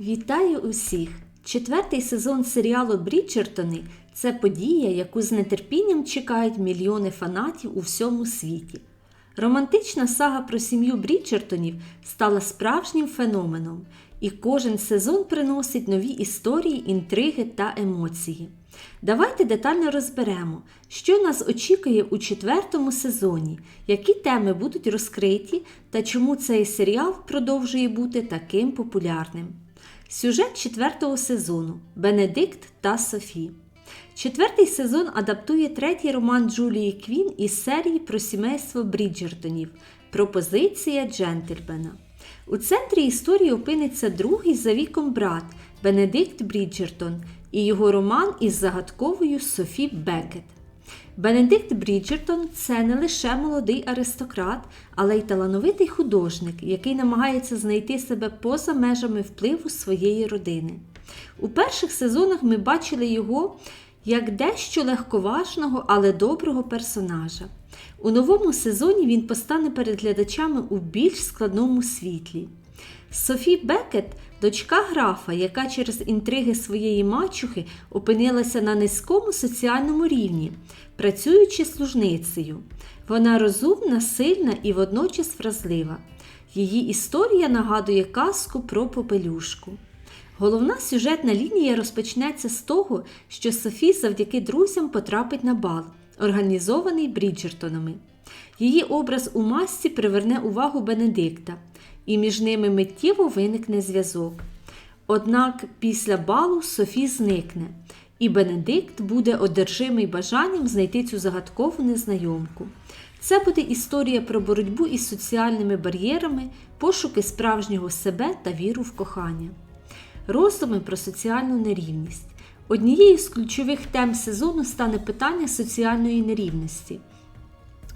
Вітаю усіх! Четвертий сезон серіалу Бріджертони це подія, яку з нетерпінням чекають мільйони фанатів у всьому світі. Романтична сага про сім'ю Бріджертонів стала справжнім феноменом, і кожен сезон приносить нові історії, інтриги та емоції. Давайте детально розберемо, що нас очікує у четвертому сезоні, які теми будуть розкриті та чому цей серіал продовжує бути таким популярним. Сюжет четвертого сезону Бенедикт та Софі. Четвертий сезон адаптує третій роман Джулії Квін із серії про сімейство Бріджертонів Пропозиція джентльмена. У центрі історії опиниться другий за віком брат Бенедикт Бріджертон і його роман із загадковою Софі Бекет. Бенедикт Бріджертон це не лише молодий аристократ, але й талановитий художник, який намагається знайти себе поза межами впливу своєї родини. У перших сезонах ми бачили його як дещо легковажного, але доброго персонажа. У новому сезоні він постане перед глядачами у більш складному світлі. Софі Бекет дочка графа, яка через інтриги своєї мачухи опинилася на низькому соціальному рівні, працюючи служницею. Вона розумна, сильна і водночас вразлива. Її історія нагадує казку про попелюшку. Головна сюжетна лінія розпочнеться з того, що Софі завдяки друзям потрапить на бал, організований Бріджертонами. Її образ у масці приверне увагу Бенедикта, і між ними миттєво виникне зв'язок. Однак після балу Софі зникне, і Бенедикт буде одержимий бажанням знайти цю загадкову незнайомку. Це буде історія про боротьбу із соціальними бар'єрами, пошуки справжнього себе та віру в кохання. Роздуми про соціальну нерівність. Однією з ключових тем сезону стане питання соціальної нерівності.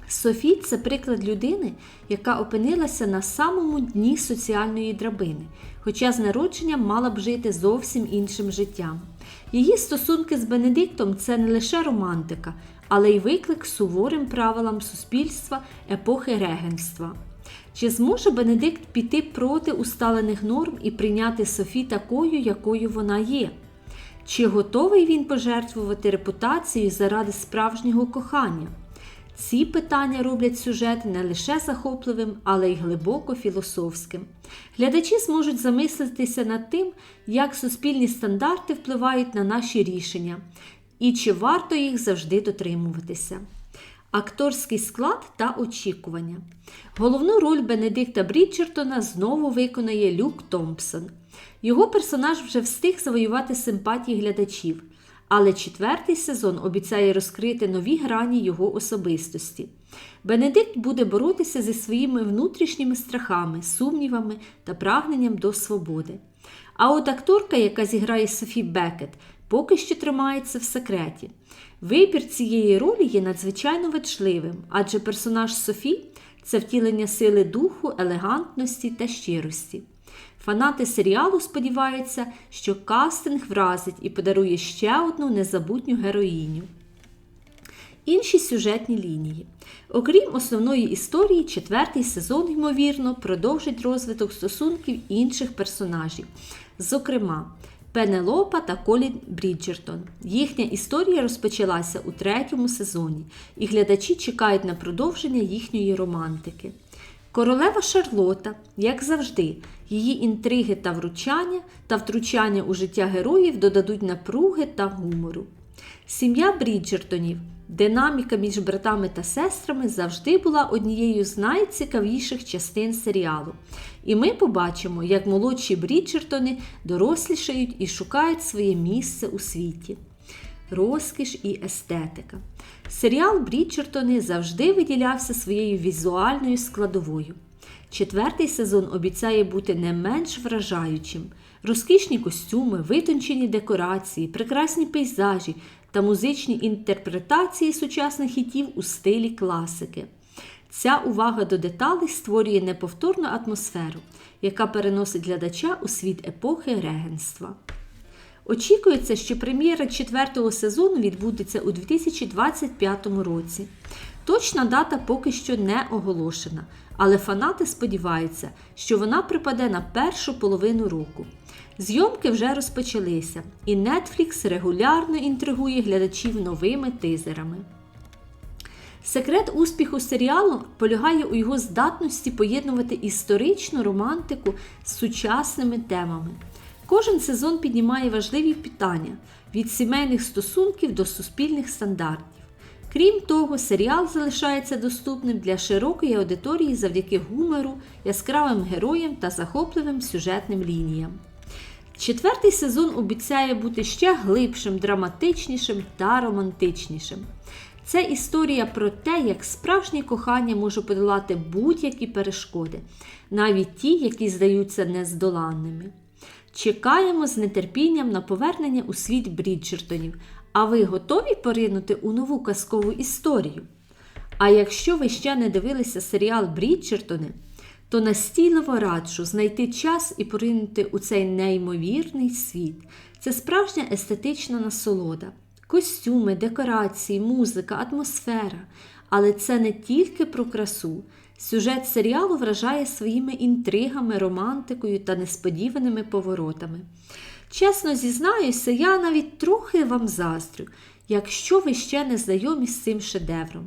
Софі це приклад людини, яка опинилася на самому дні соціальної драбини, хоча з народженням мала б жити зовсім іншим життям. Її стосунки з Бенедиктом це не лише романтика, але й виклик суворим правилам суспільства епохи регенства. Чи зможе Бенедикт піти проти усталених норм і прийняти Софі такою, якою вона є? Чи готовий він пожертвувати репутацією заради справжнього кохання? Ці питання роблять сюжет не лише захопливим, але й глибоко філософським. Глядачі зможуть замислитися над тим, як суспільні стандарти впливають на наші рішення, і чи варто їх завжди дотримуватися. Акторський склад та очікування. Головну роль Бенедикта Бріджертона знову виконає Люк Томпсон. Його персонаж вже встиг завоювати симпатії глядачів, але четвертий сезон обіцяє розкрити нові грані його особистості. Бенедикт буде боротися зі своїми внутрішніми страхами, сумнівами та прагненням до свободи. А от акторка, яка зіграє Софі Бекет, поки що тримається в секреті. Вибір цієї ролі є надзвичайно важливим, адже персонаж Софі це втілення сили духу, елегантності та щирості. Фанати серіалу сподіваються, що кастинг вразить і подарує ще одну незабутню героїню. Інші сюжетні лінії. Окрім основної історії, четвертий сезон, ймовірно, продовжить розвиток стосунків інших персонажів. Зокрема, Пенелопа та Колін Бріджертон. Їхня історія розпочалася у третьому сезоні, і глядачі чекають на продовження їхньої романтики. Королева Шарлота, як завжди, її інтриги та вручання та втручання у життя героїв додадуть напруги та гумору. Сім'я Бріджертонів, динаміка між братами та сестрами завжди була однією з найцікавіших частин серіалу. І ми побачимо, як молодші Бріджертони дорослішають і шукають своє місце у світі. Розкіш і естетика. Серіал Бріджертони завжди виділявся своєю візуальною складовою. Четвертий сезон обіцяє бути не менш вражаючим. Розкішні костюми, витончені декорації, прекрасні пейзажі та музичні інтерпретації сучасних хітів у стилі класики. Ця увага до деталей створює неповторну атмосферу, яка переносить глядача у світ епохи регенства. Очікується, що прем'єра четвертого сезону відбудеться у 2025 році. Точна дата поки що не оголошена, але фанати сподіваються, що вона припаде на першу половину року. Зйомки вже розпочалися, і Netflix регулярно інтригує глядачів новими тизерами. Секрет успіху серіалу полягає у його здатності поєднувати історичну романтику з сучасними темами. Кожен сезон піднімає важливі питання від сімейних стосунків до суспільних стандартів. Крім того, серіал залишається доступним для широкої аудиторії завдяки гумору, яскравим героям та захопливим сюжетним лініям. Четвертий сезон обіцяє бути ще глибшим, драматичнішим та романтичнішим. Це історія про те, як справжнє кохання може подолати будь-які перешкоди, навіть ті, які здаються нездоланними. Чекаємо з нетерпінням на повернення у світ Бріджертонів. А ви готові поринути у нову казкову історію? А якщо ви ще не дивилися серіал Бріджертони, то настійливо раджу знайти час і поринути у цей неймовірний світ. Це справжня естетична насолода. Костюми, декорації, музика, атмосфера. Але це не тільки про красу. Сюжет серіалу вражає своїми інтригами, романтикою та несподіваними поворотами. Чесно зізнаюся, я навіть трохи вам заздрю, якщо ви ще не знайомі з цим шедевром.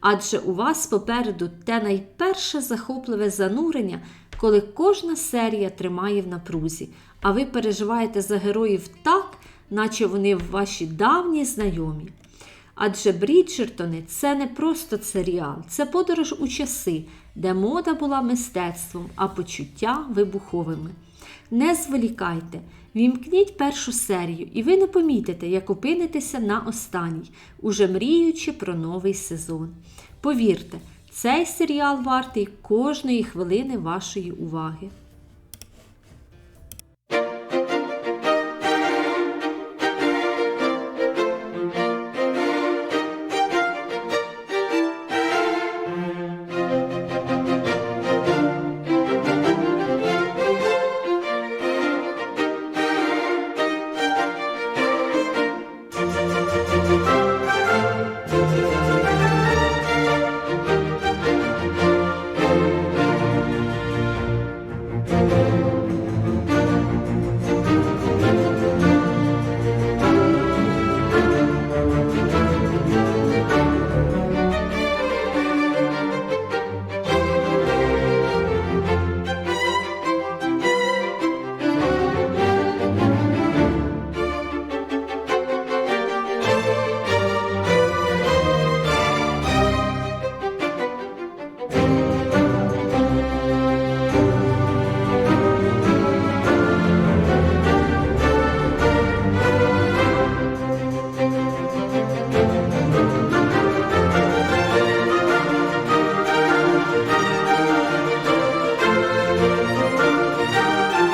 Адже у вас попереду те найперше захопливе занурення, коли кожна серія тримає в напрузі, а ви переживаєте за героїв так, наче вони ваші давні знайомі. Адже Бріджертони це не просто серіал, це подорож у часи, де мода була мистецтвом, а почуття вибуховими. Не зволікайте, вімкніть першу серію, і ви не помітите, як опинитеся на останній, уже мріючи про новий сезон. Повірте, цей серіал вартий кожної хвилини вашої уваги.